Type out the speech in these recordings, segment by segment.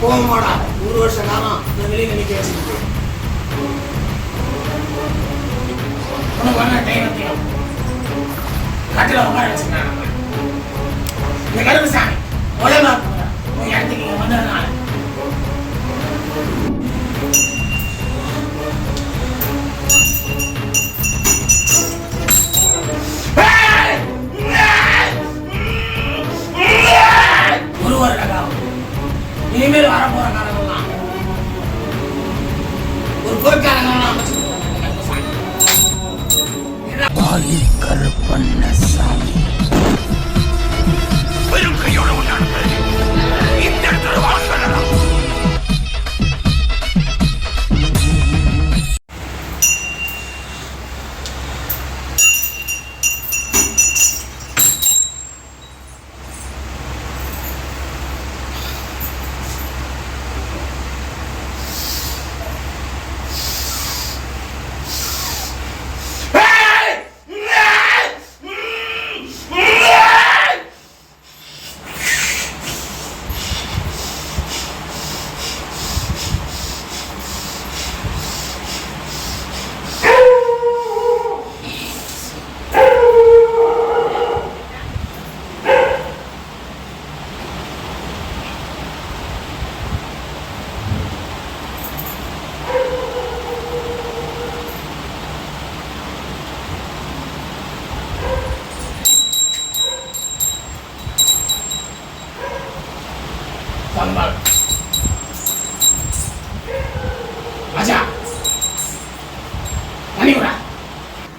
கோவமாடா ஒரு வருஷ காலம் இந்த வெளியில நிக்க வச்சுக்கிட்டு. உனக்கு வேணா டைம் வைக்கணும் கட்டில உட்கார வச்சுக்கிறான் ஒரு பொற்காலங்கள்லாம்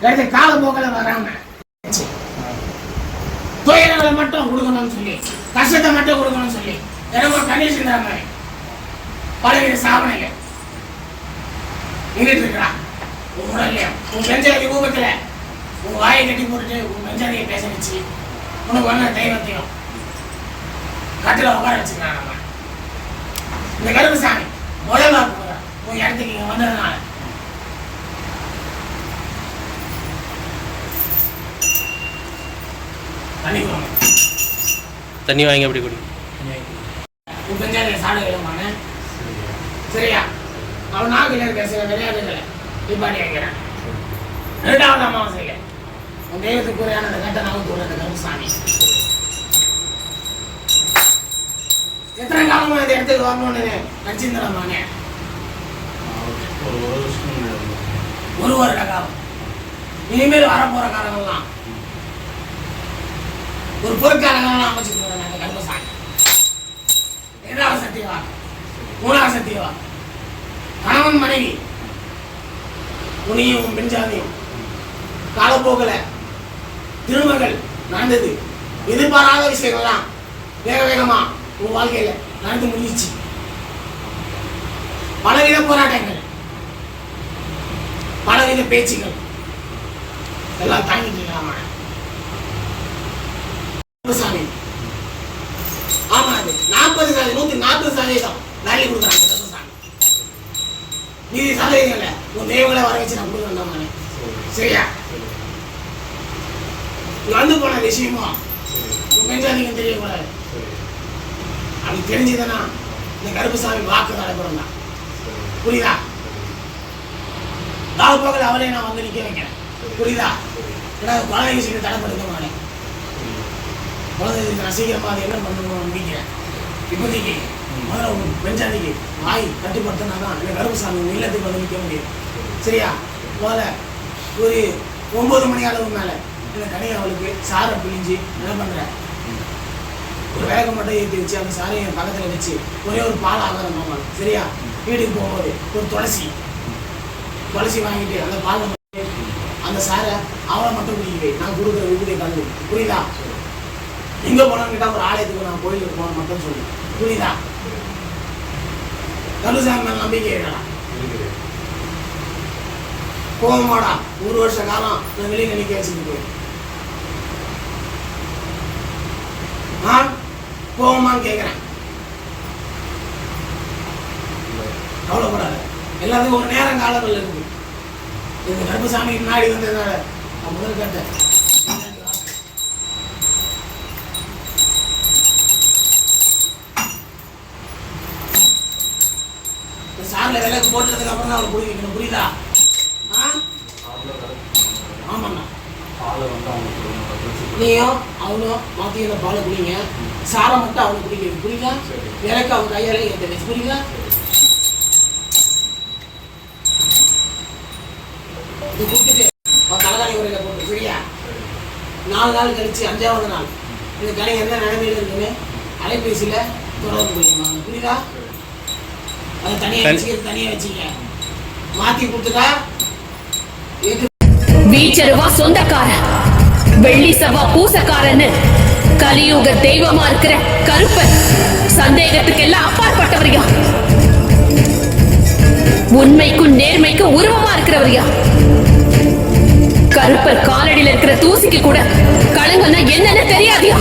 எடுத்து கால போக்கில் வராம. துயரங்களை மட்டும் கொடுக்கணும்னு சொல்லி கஷ்டத்தை மட்டும் கொடுக்கணும்னு சொல்லி எனக்கு ஒரு கண்டிஷன் தர மாதிரி பலவித சாதனைகள் நின்றுட்டு இருக்கிறான் உன் உடல்லையும் உன் பெஞ்சாதி ரூபத்துல உன் வாயை கட்டி போட்டுட்டு உன் பெஞ்சாதியை பேச வச்சு உனக்கு வந்த தெய்வத்தையும் கட்டில் உட்கார வச்சுக்கிறான் நம்ம. இந்த கருப்பு சாமி முதல்ல போகிறேன் உன் இடத்துக்கு இங்க வந்ததுனால. தண்ணி தண்ணி வாங்கி அப்படி குடி? சரியா. அவன் நாக்கில் இருக்க சில விளையாட்டுகளை நிப்பாட்டி வைக்கிறேன். ரெண்டாவது அமாவாசையில உன் தெய்வத்துக்கு குறையான அந்த கட்ட நகத்தூர் அந்த கருப்பு சாமி எத்தனை காலமா இந்த இடத்துக்கு வரணும்னு நச்சிந்திரமானே ஒரு ஒரு வருஷம். முன்னாடி ஒரு வருட காலம். இனிமேல் வரப்போற காலங்கள்லாம் ஒரு பொற்காலங்கள்லாம் அமைச்சுக்கிறோம் அந்த கர்மசாமி இரண்டாவது சத்தியவா? மூணாவது சத்தியவா? கணவன் மனைவி. உனியும் பெஞ்சாதியும் காலப்போக்கில் திருமகள் நடந்தது. எதிர்பாராத விஷயங்கள்லாம் வேக வேகமா உன் வாழ்க்கையில நடந்து முடிஞ்சிச்சு. பலவித போராட்டங்கள். பலவித பேச்சுகள். எல்லாம் தாங்கிட்டு இருக்கலாமா சாமி ஆமா அது நாற்பது சதவீதம் நூத்தி நாற்பது சதவீதம் வேலை கொடுக்குறாங்க கருப்பசாமி மீதி சதவீதங்கள்ல உன் தெய்வங்களை வர வச்சு நான் கொடுக்குறேன் சரியா? நடந்து வந்து போன விஷயமும் உன் பெஞ்சாதிக்கும் தெரியக்கூடாது. அப்படி தெரிஞ்சதுன்னா இந்த கருப்பசாமி வாக்கு நடைபெறும் தான் புரியுதா? காலப்போக்கில் அவளே நான் வந்து நிற்க வைக்கிறேன். புரியுதா? ஏன்னா அது குழந்தை விஷயத்தை தடைப்படுத்த மாட்டேன். குழந்தை விஷயத்தை நான் அது என்ன பண்ணணும் நினைக்கிறேன் இப்போதைக்கு முதல்ல உங்க பெஞ்சாதிக்கு வாய் கட்டுப்படுத்தினா தான் இந்த கருப்பசாமி உங்க இல்லத்துக்கு வந்து நிற்க முடியும். சரியா? முதல்ல ஒரு ஒம்பது மணி அளவு மேலே இந்த கடையை அவளுக்கு சாரை பிழிஞ்சு என்ன பண்ணுறேன் ஒரு வேகம் மட்டும் ஏற்றி வச்சு அந்த சாரையை என் பக்கத்தில் வச்சு ஒரே ஒரு பால் ஆகாரம் போவாங்க சரியா? வீட்டுக்கு போகும்போது ஒரு துளசி. துளசி வாங்கிட்டு அந்த பால் அந்த சாரை அவளை மட்டும் குடிக்கவே நான் கொடுக்குற விபத்தை கலந்து புரியுதா? எங்க போனான்னு கேட்டா ஒரு ஆலயத்துக்கு நான் கோயிலுக்கு போன மட்டும் சொல்லு. புரியுதா? கருசாமி மேல நம்பிக்கை இருக்கா கோவமாடா ஒரு வருஷ காலம் நான் வெளியில நிக்க வச்சுட்டு போய். ஆ? கோவமான்னு கேட்குறேன் கவலைப்படாத. எல்லாத்துக்கும் ஒரு நேரம் காலங்கள் இருக்கு. இந்த கருப்பசாமி முன்னாடி வந்ததுனால நான் முதல் கேட்டேன். இந்த சாரில் விளக்கு போட்டதுக்கு அப்புறம் தான் அவளை குடி வைக்கணும். புரியுதா? ஆ? ஆமாண்ணா நீயும் அவனும் மாற்றி இந்த பாலை குடிங்க. சாரை மட்டும் அவனுக்கு குடிக்கிறது புரியுதா? சரி. அவன் கையாலே ஏற்ற புரியுதா? இது கொடுத்துட்டு அவன் தலைகாணி உரையில போட்டு சரியா? நாலு நாள் கழிச்சு அஞ்சாவது நாள். இந்த கடை என்ன நடந்துட்டு இருக்குன்னு அலைபேசியில தொடர்பு கொள்ளுங்க. புரியுதா? அதை தனியாக தனி- வச்சுக்கிறது தனியாக வச்சுக்க. மாற்றி கொடுத்துட்டா எது வீச்சருவா சொந்தக்காரன் வெள்ளி சவா பூசக்காரன்னு. கலியுக தெய்வமா இருக்கிற கருப்பன். சந்தேகத்துக்கெல்லாம் அப்பாற்பட்டவரியா? உண்மைக்கும் நேர்மைக்கும் உருவமா இருக்கிறவரியா? கருப்பர் காலடியில இருக்கிற தூசிக்கு கூட களங்கன்னா என்னன்னு தெரியாதியா?